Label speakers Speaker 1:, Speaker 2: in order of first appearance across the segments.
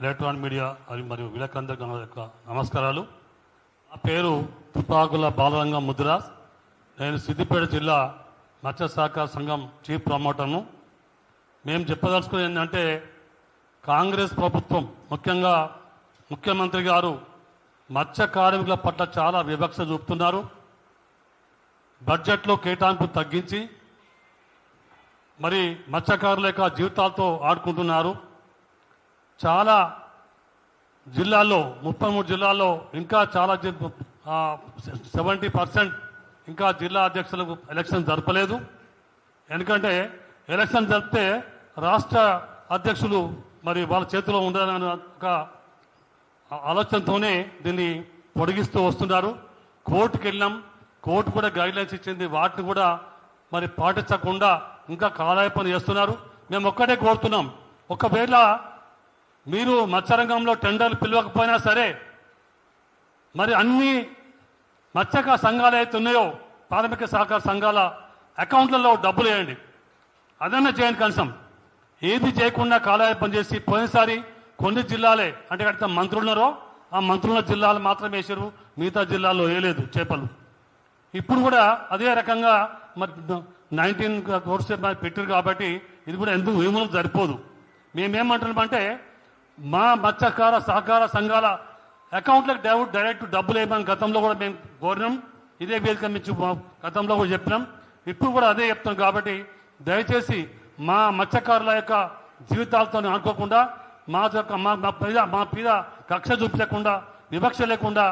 Speaker 1: Electronic media అది మరియు విలేకరులందరికీ యొక్క నమస్కారాలు. నా పేరు తుపాకుల బాలరంగం ముద్రాస్ నేను సిద్దిపేట జిల్లా మత్స్య సహకార సంఘం చీఫ్ ప్రమోటర్ను. మేము చెప్పదలుచుకున్నది ఏంటంటే కాంగ్రెస్ ప్రభుత్వం ముఖ్యంగా ముఖ్యమంత్రి గారు మత్స్య కార్మికుల పట్ల చాలా వివక్ష చూపుతున్నారు. బడ్జెట్లో కేటాయింపు తగ్గించి మరి మత్స్యకారుల యొక్క జీవితాలతో ఆడుకుంటున్నారు. చాలా జిల్లాల్లో ముప్పై మూడు జిల్లాల్లో ఇంకా చాలా సెవెంటీ పర్సెంట్ ఇంకా జిల్లా అధ్యక్షులకు ఎలక్షన్ జరపలేదు. ఎందుకంటే ఎలక్షన్ జరిపితే రాష్ట్ర అధ్యక్షులు మరి వాళ్ళ చేతిలో ఉండాలనే ఒక ఆలోచనతోనే దీన్ని పొడిగిస్తూ వస్తున్నారు. కోర్టుకి వెళ్ళాం కోర్టు కూడా గైడ్లైన్స్ ఇచ్చింది. వాటిని కూడా మరి పాటించకుండా ఇంకా కాలాయపని చేస్తున్నారు. మేము ఒక్కటే కోరుతున్నాం. ఒకవేళ మీరు మత్స్యరంగంలో టెండర్లు పిలవకపోయినా సరే మరి అన్ని మత్స్యక సంఘాలు అయితే ఉన్నాయో ప్రాథమిక సహకార సంఘాల అకౌంట్లలో డబ్బులు వేయండి. అదన్నా చేయండి కనీసం. ఏది చేయకుండా కాలాయపం చేసి పోయినసారి కొన్ని జిల్లాలే అంటే కడితే మంత్రులు ఉన్నారో ఆ మంత్రుల జిల్లాలు మాత్రం వేసారు మిగతా జిల్లాల్లో వేయలేదు చేపలు. ఇప్పుడు కూడా అదే రకంగా మరి నైన్టీన్ కోర్స్ పెట్టారు కాబట్టి ఇది కూడా ఎందుకు విమలు సరిపోదు. మేమేమంటున్నామంటే మా మత్స్యకార సహకార సంఘాల అకౌంట్లకు డైరెక్ట్ డైరెక్ట్ డబ్బులు వేయమని గతంలో కూడా మేము కోరినాం. ఇదే వేదిక నుంచి గతంలో కూడా చెప్పినాం. ఇప్పుడు కూడా అదే చెప్తున్నాం కాబట్టి దయచేసి మా మత్స్యకారుల యొక్క జీవితాలతో అనుకోకుండా మా యొక్క మా మా పీద మా పీద కక్ష చూపించకుండా వివక్ష లేకుండా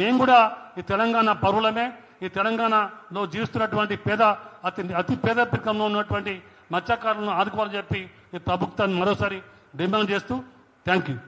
Speaker 1: మేము కూడా ఈ తెలంగాణ పరువులమే ఈ తెలంగాణలో జీవిస్తున్నటువంటి పేద అతి అతి పేద పికంలో ఉన్నటువంటి మత్స్యకారులను ఆదుకోవాలని చెప్పి ఈ ప్రభుత్వాన్ని మరోసారి డిమాండ్ చేస్తూ Thank you.